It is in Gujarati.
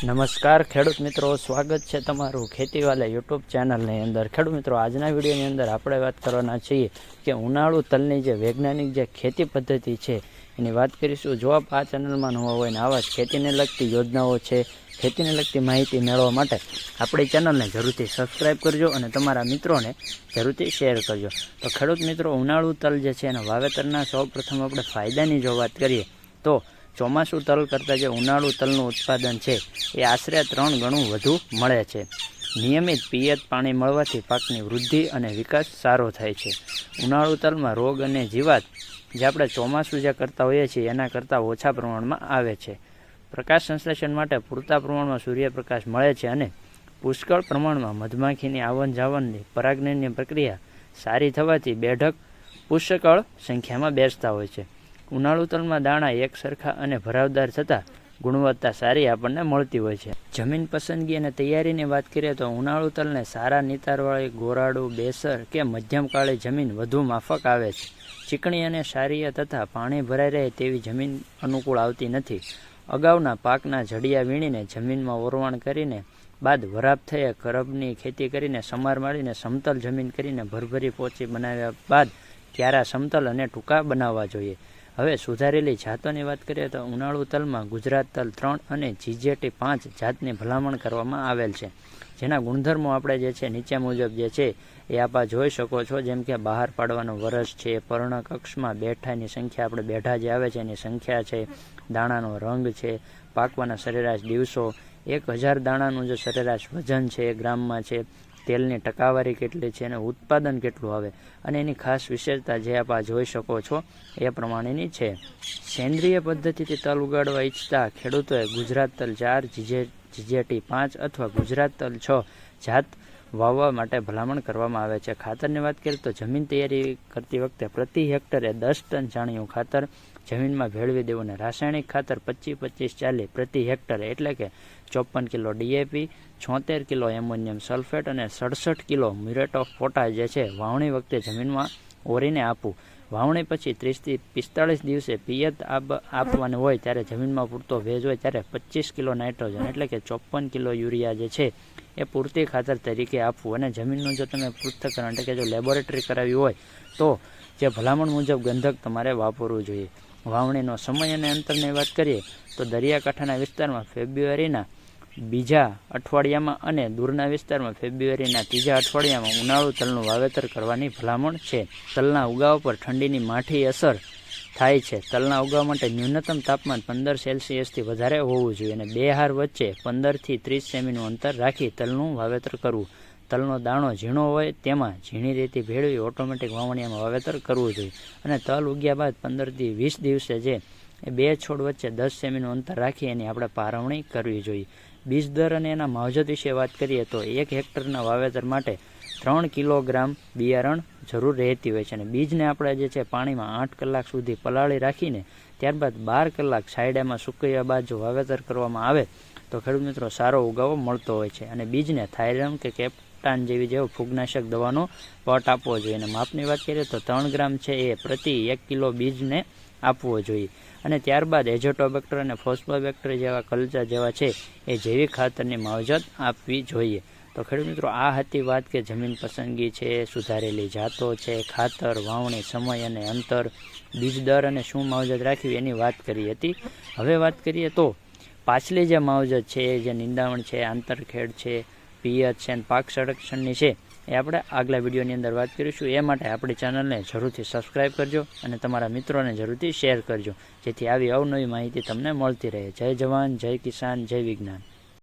નમસ્કાર, ખેડૂત મિત્રો. સ્વાગત છે તમારું ખેતીવાલા યુટ્યુબ ચેનલની અંદર. ખેડૂત મિત્રો, આજના વિડીયોની અંદર આપણે વાત કરવાના છીએ કે ઉનાળુ તલની જે વૈજ્ઞાનિક જે ખેતી પદ્ધતિ છે, એની વાત કરીશું. જો આપ આ ચેનલમાં નવા હોય ને આવા જ ખેતીને લગતી યોજનાઓ છે, ખેતીને લગતી માહિતી મેળવવા માટે આપણી ચેનલને જરૂરથી સબસ્ક્રાઈબ કરજો અને તમારા મિત્રોને જરૂરથી શેર કરજો. તો ખેડૂત મિત્રો, ઉનાળુ તલ જે છે, એના વાવેતરના સૌ પ્રથમ આપણે ફાયદાની જો વાત કરીએ, તો ચોમાસું તલ કરતાં જે ઉનાળુ તલનું ઉત્પાદન છે, એ આશરે ત્રણ ગણું વધુ મળે છે. નિયમિત પિયત પાણી મળવાથી પાકની વૃદ્ધિ અને વિકાસ સારો થાય છે. ઉનાળુ તલમાં રોગ અને જીવાત જે આપણે ચોમાસું જે કરતા હોઈએ છીએ, એના કરતાં ઓછા પ્રમાણમાં આવે છે. પ્રકાશ સંશ્લેષણ માટે પૂરતા પ્રમાણમાં સૂર્યપ્રકાશ મળે છે અને પુષ્કળ પ્રમાણમાં મધમાખીની આવન જાવનની પરાગનની પ્રક્રિયા સારી થવાથી બેઠક પુષ્કળ સંખ્યામાં બેસતા હોય છે. ઉનાળુ તલમાં દાણા એક સરખા અને ભરાવદાર થતાં ગુણવત્તા સારી આપણને મળતી હોય છે. જમીન પસંદગી અને તૈયારીની વાત કરીએ તો ઉનાળુ તલને સારા નિતારવાળી ગોરાડું, બેસર કે મધ્યમ કાળી જમીન વધુ માફક આવે છે. ચીકણી અને સારીય તથા પાણી ભરાઈ રહે તેવી જમીન અનુકૂળ આવતી નથી. અગાઉના પાકના જડિયા વીણીને જમીનમાં ઓરવાણ કરીને બાદ વરાપ થયે કરબની ખેતી કરીને સમાર મારીને સમતલ જમીન કરીને ભરભરી પોચી બનાવ્યા બાદ ક્યારા સમતલ અને ટૂંકા બનાવવા જોઈએ. હવે સુધારેલી જાતોની વાત કરીએ તો ઉનાળુ તલમાં ગુજરાત તલ ત્રણ અને જીજેટી પાંચ જાતની ભલામણ કરવામાં આવેલ છે. જેના ગુણધર્મો આપણે જે છે નીચે મુજબ જે છે એ આપા જોઈ શકો છો. જેમ કે બહાર પાડવાનો વરસ છે પર્ણકક્ષમાં બેઠાની સંખ્યા આપણે બેઠા જે આવે છે એની સંખ્યા છે, દાણાનો રંગ છે, પાકવાના સરેરાશ દિવસો, એક હજાર દાણાનું જે સરેરાશ વજન છે એ ગ્રામમાં છે તેલની ટકાવારી કેટલી છે અને ઉત્પાદન કેટલું આવે અને એની ખાસ વિશેષતા જે આપ આ જોઈ શકો છો એ પ્રમાણેની છે. સેન્દ્રિય પદ્ધતિથી તલ ઉગાડવા ઈચ્છતા ખેડૂતોએ ગુજરાત તલ ચાર, જીજે, જીજેટી પાંચ અથવા ગુજરાત તલ છ જાત વાવવા માટે ભલામણ કરવામાં આવે છે. ખાતરની વાત કરીએ તો જમીન તૈયારી કરતી વખતે પ્રતિ હેક્ટરે દસ ટન છાણિયું ખાતર જમીનમાં ભેળવી દેવું અને રાસાયણિક ખાતર પચીસ પચીસ ચાલીસ પ્રતિ હેક્ટરે એટલે કે ચોપન કિલો ડીએપી છોતેર કિલો એમોનિયમ સલ્ફેટ અને સડસઠ કિલો મ્યુરેટ ઓફ પોટા જે છે, વાવણી વખતે જમીનમાં ઓરીને આપવું. વાવણી પછી ત્રીસથી પિસ્તાળીસ દિવસે પિયત આપવાનું હોય ત્યારે જમીનમાં પૂરતો ભેજ હોય ત્યારે પચીસ કિલો નાઇટ્રોજન એટલે કે ચોપન કિલો યુરિયા જે છે એ પૂરતી ખાતર તરીકે આપવું. અને જમીનનું જો તમે પૃથ્થકરણ એટલે કે જો લેબોરેટરી કરાવી હોય તો જે ભલામણ મુજબ ગંધક તમારે વાપરવું જોઈએ. વાવણીનો સમય અને અંતરની વાત કરીએ તો દરિયાકાંઠાના વિસ્તારમાં ફેબ્રુઆરીના બીજા અઠવાડિયામાં અને દૂરના વિસ્તારમાં ફેબ્રુઆરીના ત્રીજા અઠવાડિયામાં ઉનાળુ તલનું વાવેતર કરવાની ભલામણ છે. તલના ઉગાવ પર ઠંડીની માઠી અસર થાય છે. તલના ઉગાવ માટે ન્યૂનતમ તાપમાન પંદર સેલ્સિયસથી વધારે હોવું જોઈએ અને બે હાર વચ્ચે પંદરથી ત્રીસ સેમીનું અંતર રાખી તલનું વાવેતર કરવું. તલનો દાણો ઝીણો હોય તેમાં ઝીણી રીતે ભેળવી ઓટોમેટિક વાવણીયામાં વાવેતર કરવું જોઈએ. અને તલ ઉગ્યા બાદ પંદરથી વીસ દિવસે જે બે છોડ વચ્ચે દસ સેમીનું અંતર રાખી એની આપણે પારવણી કરવી જોઈએ. બીજ દર અને એના માવજત વિશે વાત કરીએ તો એક હેક્ટરના વાવેતર માટે ત્રણ કિલોગ્રામ બિયારણ જરૂર રહેતી હોય છે અને બીજને આપણે જે છે પાણીમાં આઠ કલાક સુધી પલાળી રાખીને ત્યારબાદ બાર કલાક સાયડામાં સૂકવ્યા બાદ જો વાવેતર કરવામાં આવે તો ખેડૂત મિત્રો સારો ઉગાવો મળતો હોય છે અને બીજને થાઇરમ કે કેપ્ટાન જેવી જેવો ફૂગનાશક દવાનો પટ આપવો જોઈએ. અને માપની વાત કરીએ તો ત્રણ ગ્રામ છે એ પ્રતિ એક કિલો બીજને આપવો જોઈએ. અને ત્યારબાદ એજોટોબેક્ટર અને ફોસ્ફોબેક્ટર જેવા કલ્ચર જેવા છે, એ જૈવિક ખાતરની માવજત આપવી જોઈએ. તો ખેડૂત મિત્રો, આ હતી વાત કે જમીન પસંદગી છે, સુધારેલી જાતો છે, ખાતર, વાવણી, સમય અને અંતર, બીજ દર અને શું માવજત રાખવી એની વાત કરી હતી. હવે વાત કરીએ તો, પાછલી જે માવજત છે જે નિંદામણ છે, આંતરખેડ છે, પિયત છે અને પાક સંરક્ષણની છે એ આપણે આગલા વિડીયોની અંદર વાત કરીશું. એ માટે આપણી ચેનલને જરૂરથી સબસ્ક્રાઈબ કરજો અને તમારા મિત્રોને જરૂરથી શેર કરજો. જેથી આવી અવનવી માહિતી તમને મળતી રહે. જય જવાન, જય કિસાન, જય વિજ્ઞાન.